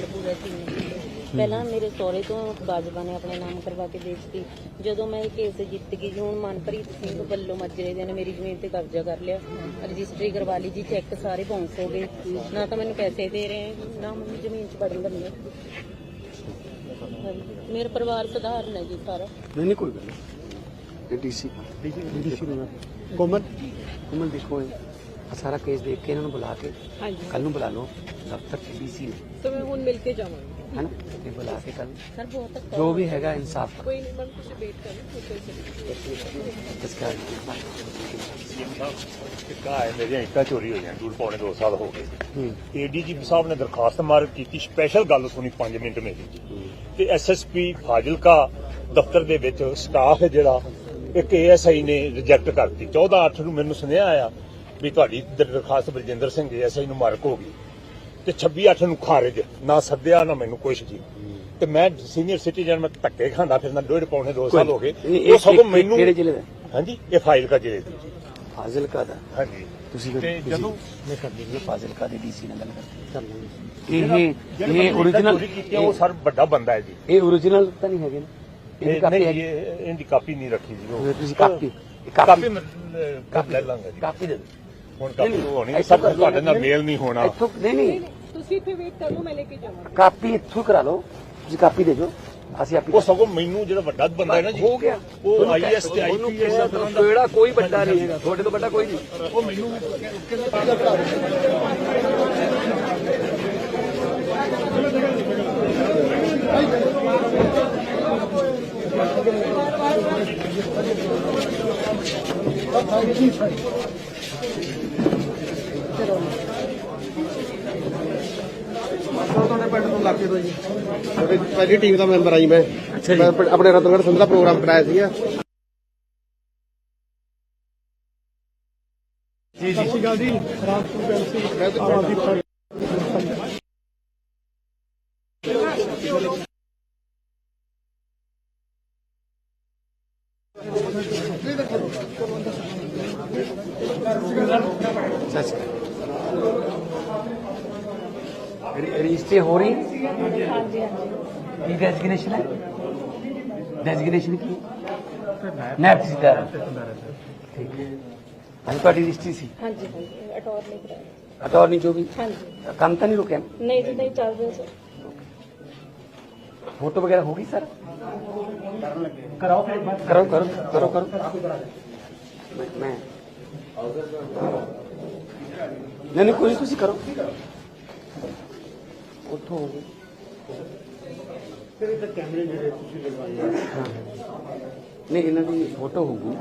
ਸਾਲ ਪੂਰਾ ਸੀ ਪਹਿਲਾਂ ਮੇਰੇ ਸਹੁਰੇ ਤੋਂ ਬਾਜਵਾ ਨੇ ਆਪਣੇ ਨਾਮ ਕਰਵਾ ਕੇ ਵੇਚਤੀ ਜਦੋਂ ਮੈਂ ਇਹ ਕੇਸ ਜਿੱਤ ਗਈ ਜੀ ਹੁਣ ਮਨਪ੍ਰੀਤ ਸਿੰਘ ਵੱਲੋਂ ਮੱਜਰੇ ਦੇ ਨੇ ਮੇਰੀ ਜ਼ਮੀਨ ਤੇ ਕਬਜ਼ਾ ਕਰ ਲਿਆ। ਰਜਿਸਟਰੀ ਕਰਵਾ ਲਈ ਜੀ ਚੈੱਕ ਸਾਰੇ ਬਾਉਂਸ ਹੋ ਗਏ। ਨਾ ਤਾਂ ਮੈਨੂੰ ਪੈਸੇ ਦੇ ਰਹੇ ਨਾ ਮੈਨੂੰ ਜ਼ਮੀਨ 'ਚ ਵੜਨ ਦਿੰਦੇ। ਮੇਰਾ ਪਰਿਵਾਰ ਸਧਾਰਨ ਹੈ ਜੀ ਸਾਰਾ। ਨਹੀਂ ਨਹੀਂ ਕੋਈ ਗੱਲ ਨਹੀਂ। ਡੀਸੀ ਡੀਸੀ ਨੂੰ ਕੋਮਲ। ਕੋਮਲ ਦੇਖੋ ਇਹ। ਸਾਰਾ ਕੇਸ ਦੇਖ ਕੇ ਇਹਨਾਂ ਨੂੰ ਬੁਲਾ ਕੇ ਹਾਂਜੀ। ਕੱਲ ਨੂੰ ਬੁਲਾ ਲਓ ਦਫ਼ਤਰ ਡੀਸੀ ਨੇ। ਤਾਂ ਮੈਂ ਹੁਣ ਮਿਲ ਕੇ ਜਾਵਾਂਗੀ। ਹੈ ਨਾ ਇਹ ਬੁਲਾ ਕੇ ਕੱਲ ਸਰ ਬਹੁਤ ਧੱਕਾ ਜੋ ਵੀ ਹੈਗਾ ਇਨਸਾਫ। ਕੋਈ ਨਹੀਂ ਮੈਂ ਤੁਸੀਂ ਵੇਟ ਕਰੋ ਕੋਈ ਚੱਕਰ ਦਸਕਾਰ ਕਿੱਕਾ ਹੈ ਮੇਰੀਆਂ ਇੱਟਾਂ ਚੋਰੀ ਹੋਈਆਂ ਦੂਰ ਪੌਣੇ 2 ਸਾਲ ਹੋ ਗਏ। ਹੂੰ। ਏਡੀਜੀਪੀ ਸਾਹਿਬ ਨੇ ਦਰਖਾਸਤ ਮਾਰ ਕੀਤੀ ਸਪੈਸ਼ਲ ਗੱਲ ਸੁਣੀ 5 ਮਿੰਟ ਮੇਰੀ। ਜੀ ਤੇ ਐਸਐਸਪੀ ਫਾਜ਼ਿਲਕਾ ਦਫ਼ਤਰ ਦੇ ਵਿੱਚ ਸਟਾਫ ਹੈ ਜਿਹੜਾ ਇੱਕ ਏਐਸਆਈ ਨੇ ਰਿਜੈਕਟ ਕਰਤੀ 14 8 ਨੂੰ ਮੈਨੂੰ ਸੁਨੇਹਾ ਆਇਆ ਵੀ ਤੁਹਾਡੀ ਦਰਖਾਸਤ ਬਲਜਿੰਦਰ ਸਿੰਘ ਏਐਸਆਈ ਨੂੰ ਮਾਰਕ ਹੋ ਗਈ। ਤੇ 26 8 ਨੂੰ ਖਾਰਜ ਨਾ ਸੱਦਿਆ ਨਾ ਮੈਨੂੰ ਕੁਛ ਜੀ। ਤੇ ਮੈਂ ਸੀਨੀਅਰ ਸਿਟੀਜ਼ਨ ਮੈਂ ਧੱਕੇ ਖਾਂਦਾ ਫਿਰਦਾ ਡੇਢ ਪੌਣੇ 2 ਸਾਲ ਹੋ ਗਏ। ਉਹ ਸਗੋਂ ਮੈਨੂੰ ਕਿਹੜੇ ਜ਼ਿਲ੍ਹੇ ਦਾ? ਹਾਂਜੀ ਇਹ ਫਾਜ਼ਿਲਕਾ ਜ਼ਿਲ੍ਹੇ ਦੀ ਜੀ। ਫਾਜ਼ਿਲਕਾ ਦਾ? ਹਾਂਜੀ। ਤੁਸੀਂ ਤੇ ਜਦੋਂ ਮੈਂ ਕਰ ਦਿੰਦਾ ਫਾਜ਼ਿਲਕਾ ਦੇ ਡੀਸੀ ਨਾਲ ਗੱਲ ਕਰ ਜਿਹੜਾ- ਇਹ ਇਹ ਨੇ ਆ, ਉਹ ਸਰ ਵੱਡਾ ਬੰਦਾ ਹੈ ਜੀ। ਇਹ origignal ਤਾਂ ਨਹੀਂ ਹੈਗੇ ਨਾ। ਇਹਦੀ ਇਹ ਕਾਪੀ ਨਹੀਂ ਇਹਦੀ ਕਾਪੀ ਨਹੀਂ ਰੱਖੀ ਜੀ ਉਹ। ਤੁਸੀਂ ਕਾਪੀ ਕਾਪੀ ਕਾਪੀ ਮੈਂ, ਅਹ, ਲੈ ਲਾਂਗਾ ਜੀ। ਕਾਪੀ ਦੇ ਦਿਓ। ਹੁਣ ਕਾਪੀ ਨਹੀਂ, ਹੋਣੀ ਇੱਥੋਂ ਸਭ ਕਰ ਲਓ। ਤੁਹਾਡੇ ਨਾਲ ਮੇਲ ਨਹੀਂ ਹੋਣਾ। ਇੱਥੋਂ ਨਹੀਂ ਨਹੀਂ। ਤੁਸੀਂ ਇੱਥੇ ਵੇਟ ਕਰ ਲਓ ਮੈਂ ਲੈ ਕੇ ਜਾਵਾਂਗੀ। ਕਾਪੀ ਇੱਥੋਂ ਕਰਾ ਲਓ ਤੁਸੀਂ ਕਾਪੀ ਦੇ ਦਿਓ ਅਸੀਂ ਆਪੀ ਉਹ ਸਗੋਂ ਮੈਨੂੰ ਜਿਹੜਾ ਵੱਡਾ ਬੰਦਾ ਹੈ ਨਾ ਜੀ ਹੋ ਗਿਆ। ਉਹ ਆਈਐਸ ਤੇ ਆਈਪੀਐਸ ਦਾ ਤਰ੍ਹਾਂ ਦਾ ਕਿਹੜਾ ਕੋਈ ਵੱਡਾ ਨਹੀਂ ਹੈਗਾ ਤੁਹਾਡੇ ਤੋਂ ਵੱਡਾ ਕੋਈ ਨਹੀਂ। ਉਹ ਮੈਨੂੰ ਤੁਹਾਡੇ ਪਿੰਡ ਤੋਂ ਇਲਾਕੇ ਤੋਂ ਜੀ। ਤੁਹਾਡੀ ਪਹਿਲੀ ਟੀਮ ਦਾ ਮੈਂਬਰ ਆਈ ਮੈਂ। ਮੈਂ ਪਿੰਡ- ਆਪਣੇ ਰਤਨਗੜ੍ਹ ਸੰਧਾ ਪ੍ਰੋਗਰਾਮ ਕਰਾਇਆ ਸੀਗਾ। ਜੀ ਜੀ। ਸਤਿ ਸ਼੍ਰੀ ਅਕਾਲ ਜੀ। ਸੱਚ ਰਜਿਸਟਰੀ ਹੋ ਰਹੀ ਹਾਂਜੀ ਹਾਂਜੀ ਕੀ ਡੈਜ਼ਿਗਨੇਸ਼ਨ ਹੈ ਡੈਜ਼ਿਗਨੇਸ਼ਨ ਕੀ ਨੈਬ ਸਿੱਧਾ ਠੀਕ ਹੈ ਅੱਜ ਤੁਹਾਡੀ ਰਜਿਸਟਰੀ ਸੀ ਹਾਂਜੀ ਹਾਂਜੀ ਅਟੋਰਨੀ ਕਰਾਇਆ ਅਟਾਰਨੀ ਜੋ ਵੀ ਹਾਂਜੀ ਕੰਮ ਤਾਂ ਨਹੀਂ ਰੁਕਿਆ ਨਹੀਂ ਜੀ ਨਹੀਂ ਚੱਲ ਰਿਹਾ ਸਰ ਫੋਟੋ ਵਗੈਰਾ ਹੋ ਗਈ ਸਰ ਕਰਾਓ ਕਰੋ ਕਰੋ ਕਰੋ ਕਰੋ ਮੈਂ- ਮੈਂ ਨਹੀਂ ਨਹੀਂ ਕੋਈ ਨੀ, ਤੁਸੀਂ ਕਰੋ ਉੱਥੋਂ ਹੋ ਗਈ। ਹਾਂ। ਨਹੀਂ ਇਹਨਾਂ ਦੀ ਫੋਟੋ ਹੋਊਗੀ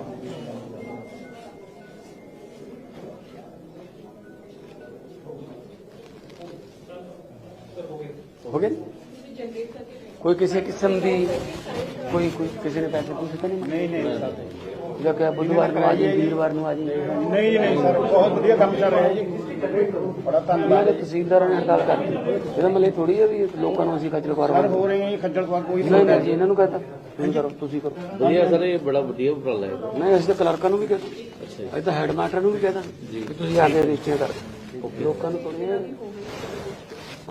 ਹੋ ਗਏ? ਕੋਈ ਕਿਸੇ ਕਿਸਮ ਦੀ ਕੋਈ ਕੋਈ ਕਿਸੇ ਨੇ ਪੈਸੇ ਪੂਸੇ ਤਾਂ ਨਹੀਂ ਨਹੀਂ ਨਹੀਂ ਜੋ ਕਿ ਬੁੱਧਵਾਰ ਨੂੰ ਆ ਜੀ ਵੀਰਵਾਰ ਨੂੰ ਆ ਜੀ ਨਹੀਂ ਨਹੀਂ ਸਰ ਬਹੁਤ ਵਧੀਆ ਕੰਮ ਚੱਲ ਰਿਹਾ ਜੀ। ਬੜਾ ਮੈਂ ਤਾਂ ਤਹਿਸੀਲਦਾਰਾਂ ਨਾਲ ਗੱਲ ਕਰਤੀ। ਇਹਦਾ ਮਤਲਬ ਥੋੜੀ ਹੈ ਵੀ ਲੋਕਾਂ ਨੂੰ ਅਸੀਂ ਖੱਜਲ ਖੁਆਰ ਸਰ ਹੋ ਰਹੇ ਹੈ ਖੱਜਲ ਖੁਆਰ ਕੋਈ ਨਹੀਂ ਨਹੀਂ ਜੀ ਇਹਨਾਂ ਨੂੰ ਕਹਤਾ। ਤੁਸੀਂ ਕਰੋ ਤੁਸੀਂ ਕਰੋ। ਵਧੀਆ ਸਰ ਇਹ ਬੜਾ ਵਧੀਆ ਉਪਰਾਲਾ ਹੈ। ਨਹੀਂ ਅਸੀਂ ਤਾਂ ਕਲਰਕਾਂ ਨੂੰ ਵੀ ਕਹਤਾ। ਅਸੀਂ ਤਾਂ ਹੈਡ ਮਾਸਟਰ ਨੂੰ ਵੀ ਕਹਤਾ ਜੀ। ਤੁਸੀਂ ਆ ਕੇ ਰਜਿਸਟਰ ਕਰ। ਲੋਕਾਂ ਨੂੰ ਥੋੜੀ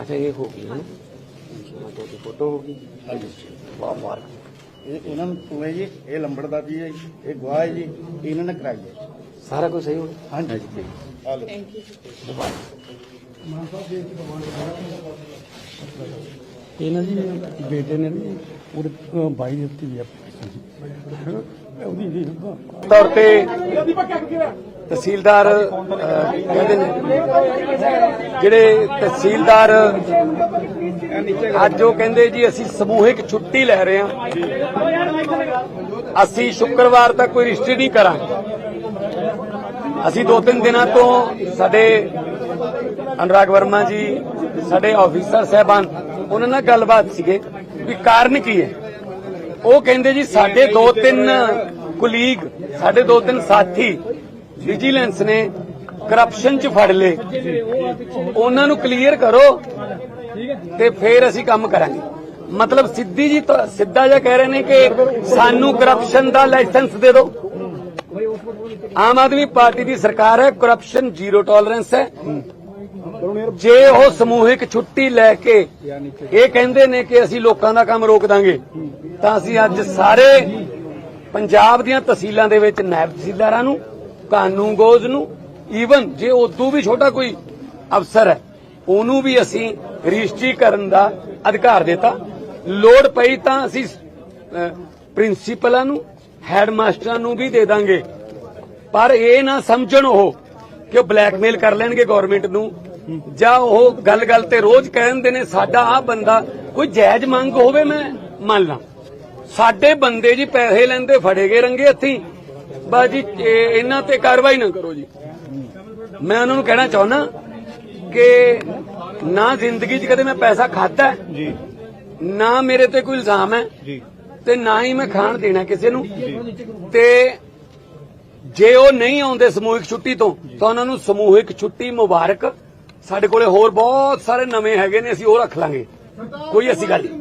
ਅੱਛਾ ਇਹ ਹੋ ਗਈ ਤੁਹਾਡੀ ਫੋਟੋ ਹੋ ਗਈ। ਵਾਹ ਮਾਰ ਇਹ ਇਹਨਾਂ ਨੂੰ ਹੋਏ ਜੀ ਇਹ ਲੰਬੜਦਾਰ ਜੀ ਹੈ ਜੀ, ਇਹ ਗਵਾਹ ਹੈ ਜੀ ਇਹ ਇਹਨਾਂ ਨੇ ਕਰਾਈ ਹੈ। ਸਾਰਾ ਕੁਝ ਸਹੀ ਹੋ ਗਿਆ ਹਾਂਜੀ ਆ ਲਓ। ਇਹਨਾਂ ਦੀ ਬੇਟੇ ਨੇ ਨਾ ਉਹਦੇ ਬਾਈ ਦੇ ਉੱਤੇ ਵੀ application ਸੀ ਉਹਦੀ ਜੀ ਤੌਰ ਤੇ ਤਹਿਸੀਲਦਾਰ ਕਹਿੰਦੇ ਨੇ, ਜਿਹੜੇ ਤਹਿਸੀਲਦਾਰ, ਅੱਜ ਉਹ ਕਹਿੰਦੇ ਜੀ, ਅਸੀਂ ਸਮੂਹਿਕ ਛੁੱਟੀ ਲੈ ਰਹੇ ਹਾਂ। ਅਸੀਂ ਸ਼ੁੱਕਰਵਾਰ ਤੱਕ ਕੋਈ ਰਜਿਸਟਰੀ ਨਹੀਂ ਕਰਾਂਗੇ। ਅਸੀਂ ਦੋ ਤਿੰਨ ਦਿਨਾਂ ਤੋਂ ਸਾਡੇ ਅਨੁਰਾਗ ਵਰਮਾ ਜੀ, ਸਾਡੇ ਆਫੀਸਰ ਸਹਿਬਾਨ, ਉਹਨਾਂ ਨਾਲ ਗੱਲਬਾਤ ਸੀਗੇ ਵੀ ਕਾਰਨ ਕੀ ਹੈ। ਉਹ ਕਹਿੰਦੇ ਜੀ, ਸਾਡੇ ਦੋ ਤਿੰਨ ਕੁਲੀਗ, ਸਾਡੇ ਦੋ ਤਿੰਨ ਸਾਥੀ ਵਿਜੀਲੈਂਸ ਨੇ ਕਰਪਸ਼ਨ ਚ ਫੜ ਲਏ। ਉਹਨਾਂ ਨੂੰ ਕਲੀਅਰ ਕਰੋ ਤੇ ਫਿਰ ਅਸੀਂ ਕੰਮ ਕਰਾਂਗੇ। ਮਤਲਬ ਸਿੱਧੀ ਜੀ ਸਿੱਧਾ ਜਿਹਾ ਕਹਿ ਰਹੇ ਨੇ ਕਿ ਸਾਨੂੰ ਕਰਪਸ਼ਨ ਦਾ ਲਾਇਸੈਂਸ ਦੇ ਦਿਓ। ਆਮ ਆਦਮੀ ਪਾਰਟੀ ਦੀ ਸਰਕਾਰ ਹੈ ਕਰਪਸ਼ਨ ਜ਼ੀਰੋ ਟੋਲਰੈਂਸ ਹੈ। ਜੇ ਉਹ ਸਮੂਹਿਕ ਛੁੱਟੀ ਲੈ ਕੇ ਇਹ ਕਹਿੰਦੇ ਨੇ ਕਿ ਅਸੀਂ ਲੋਕਾਂ ਦਾ ਕੰਮ ਰੋਕ ਦਾਂਗੇ, ਤਾਂ ਅਸੀਂ ਅੱਜ ਸਾਰੇ ਪੰਜਾਬ ਦੀਆਂ ਤਹਿਸੀਲਾਂ ਦੇ ਵਿੱਚ ਨਾਇਬ ਤਹਿਸੀਲਦਾਰਾਂ ਨੂੰ ਕਾਨੂੰਗੋਜ਼ ਨੂੰ ਈਵਨ ਜੇ ਉਦੋਂ ਵੀ ਛੋਟਾ ਕੋਈ ਅਫਸਰ ਹੈ, ਉਹਨੂੰ ਵੀ ਅਸੀਂ ਰਜਿਸਟਰੀ ਕਰਨ ਦਾ ਅਧਿਕਾਰ ਦਿੱਤਾ। ਲੋੜ ਪਈ ਤਾਂ ਅਸੀਂ ਪ੍ਰਿੰਸੀਪਲਾਂ ਨੂੰ, ਹੈਡਮਾਸਟਰਾਂ ਨੂੰ ਵੀ ਦੇ ਦਾਂਗੇ। ਪਰ ਇਹ ਨਾ ਸਮਝਣ ਉਹ ਕਿ ਉਹ ਬਲੈਕਮੇਲ ਕਰ ਲੈਣਗੇ ਗਵਰਨਮੈਂਟ ਨੂੰ, ਜਾਂ ਉਹ ਗੱਲ-ਗੱਲ ਤੇ ਰੋਜ਼ ਕਹਿੰਦੇ ਨੇ, ਸਾਡਾ ਆ ਬੰਦਾ ਕੋਈ ਜਾਇਜ਼ ਮੰਗ ਹੋਵੇ ਮੈਂ ਮੰਨ ਲਾਂ ਸਾਡੇ ਬੰਦੇ ਜੀ ਪੈਸੇ ਲੈਂਦੇ, ਫੜੇ ਗਏ ਰੰਗੇ ਹੱਥੀ। ਬਸ ਜੀ ਇਹਨਾਂ ਤੇ ਕਾਰਵਾਈ ਨਾ ਕਰੋ ਜੀ। ਮੈਂ ਉਹਨਾਂ ਨੂੰ ਕਹਿਣਾ ਚਾਹੁੰਦਾ ਕਿ ਨਾ ਜ਼ਿੰਦਗੀ 'ਚ ਕਦੇ ਮੈਂ ਪੈਸਾ ਖਾਦਾ ਜੀ। ਨਾ ਮੇਰੇ ਤੇ ਕੋਈ ਇਲਜ਼ਾਮ ਹੈ ਜੀ। ਤੇ ਨਾ ਹੀ ਮੈਂ ਖਾਣ ਦੇਣਾ ਕਿਸੇ ਨੂੰ। ਤੇ ਜੇ ਉਹ ਨਹੀਂ ਆਉਂਦੇ ਸਮੂਹਿਕ ਛੁੱਟੀ ਤੋਂ ਤਾਂ ਉਹਨਾਂ ਨੂੰ ਸਮੂਹਿਕ ਛੁੱਟੀ ਮੁਬਾਰਕ। ਸਾਡੇ ਕੋਲੇ ਹੋਰ ਬਹੁਤ ਸਾਰੇ ਨਵੇਂ ਹੈਗੇ ਨੇ ਅਸੀਂ ਉਹ ਰੱਖ ਲਾਂਗੇ। ਕੋਈ ਐਸੀ ਗੱਲ ਨਹੀਂ।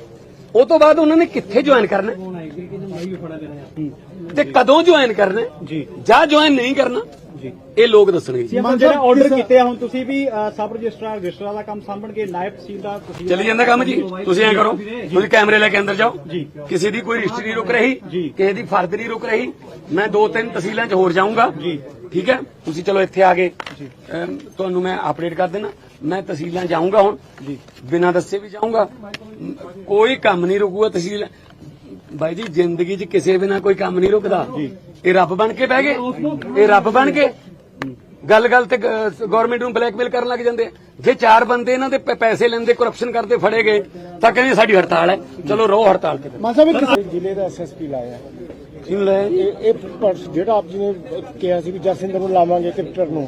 ਉਹ ਤੋਂ ਬਾਅਦ ਉਹਨਾਂ ਨੇ ਕਿੱਥੇ ਜੁਆਇਨ ਕਰਨਾ? ਹੈ? ਤੇ ਕਦੋਂ ਜੁਆਇਨ ਕਰਨਾ? ਜੀ। ਜਾਂ ਜੁਆਇਨ ਨਹੀਂ ਕਰਨਾ? ਜੀ। ਇਹ ਲੋਕ ਦੱਸਣਗੇ ਜਿਹੜਾ ਆਰਡਰ ਕੀਤੇ ਆ ਹੁਣ ਤੁਸੀਂ ਵੀ ਸਬ ਰਜਿਸਟਰਾਰ ਰਜਿਸਟਰਾਂ ਦਾ ਕੰਮ ਸਾਂਭਣਗੇ ਨਾਇਬ ਤਹਿਸੀਲਦਾਰ ਤੁਸੀਂ ਚੱਲੀ ਜਾਂਦਾ ਕੰਮ ਜੀ? ਤੁਸੀਂ ਐਂ ਕਰੋ ਤੁਸੀਂ ਕੈਮਰੇ ਲੈ ਕੇ ਅੰਦਰ ਜਾਓ। ਕਿਸੇ ਦੀ ਕੋਈ ਰਜਿਸਟਰੀ ਨਹੀਂ ਰੁਕ ਰਹੀ ਕਿਸੇ ਦੀ ਫਰਦ ਨਹੀਂ ਰੁਕ ਰਹੀ। ਮੈਂ ਦੋ ਤਿੰਨ ਤਹਿਸੀਲਾਂ 'ਚ ਹੋਰ ਜਾਊਂਗਾ। ਠੀਕ ਹੈ? ਤੁਸੀਂ ਚਲੋ ਇੱਥੇ ਆ ਗਏ ਤੁਹਾਨੂੰ ਮੈਂ ਅਪਡੇਟ ਕਰ ਦੇਣਾ ਮੈਂ ਤਹਿਸੀਲਾਂ ਜਾਊਂਗਾ ਹੁਣ ਬਿਨਾਂ ਦੱਸੇ ਵੀ ਜਾਊਂਗਾ। ਕੋਈ ਕੰਮ ਨਹੀਂ ਰੁਕੂਗਾ ਤਹਿਸੀਲ। ਬਾਈ ਜੀ ਜ਼ਿੰਦਗੀ 'ਚ ਕਿਸੇ ਬਿਨਾਂ ਕੋਈ ਕੰਮ ਨਹੀਂ ਰੁਕਦਾ। ਇਹ ਰੱਬ ਬਣ ਕੇ ਬਹਿ ਗਏ। ਇਹ ਰੱਬ ਬਣ ਕੇ ਗੱਲ ਗੱਲ ਤੇ ਗਵਰਨਮੈਂਟ ਨੂੰ ਬਲੈਕਮੇਲ ਕਰਨ ਲੱਗ ਜਾਂਦੇ। ਆ। ਜੇ ਚਾਰ ਬੰਦੇ ਇਹਨਾਂ ਦੇ ਪੈਸੇ ਲੈਂਦੇ ਕਰਪਸ਼ਨ ਕਰਦੇ ਫੜੇ ਗਏ ਤਾਂ ਕਹਿੰਦੇ ਸਾਡੀ ਹੜਤਾਲ ਹੈ। ਚਲੋ ਰੋ ਹੜਤਾਲ ਤੇ ਮਾਨ ਸਾਹਿਬ ਕਿਸੇ ਜ਼ਿਲ੍ਹੇ ਦਾ ਐਸਐਸਪੀ ਲਾਇਆ। ਕਿਉਂ ਲੈ ਇਹ ਜਿਹੜਾ ਆਪ ਜੀ ਨੇ ਕਿਹਾ ਸੀ ਵੀ ਜਸਿੰਦਰ ਨੂੰ ਲਾਵਾਂਗੇ ਕ੍ਰਿਕਟਰ ਨੂੰ।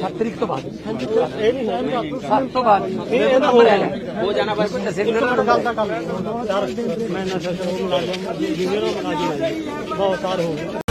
7 ਤਰੀਕ ਤੋਂ ਬਾਅਦ ਇਹ ਨਹੀਂ ਹੈ 7 ਤੋਂ ਬਾਅਦ ਇਹ ਇਹਦਾ ਹੋ। ਰਿਹਾ ਜਾਣਾ ਬਸ ਸਿੰਗਰ ਨਾਲ ਗੱਲ ਦਾ ਕੰਮ ਮੈਂ ਨਸ਼ਾ ਸ਼ੁਰੂ ਲਾ ਲਿਆ ਜਿਵੇਂ ਉਹ ਬਣਾ ਜੀ। ਬਹੁਤ ਸਾਰ ਹੋ ਗਏ।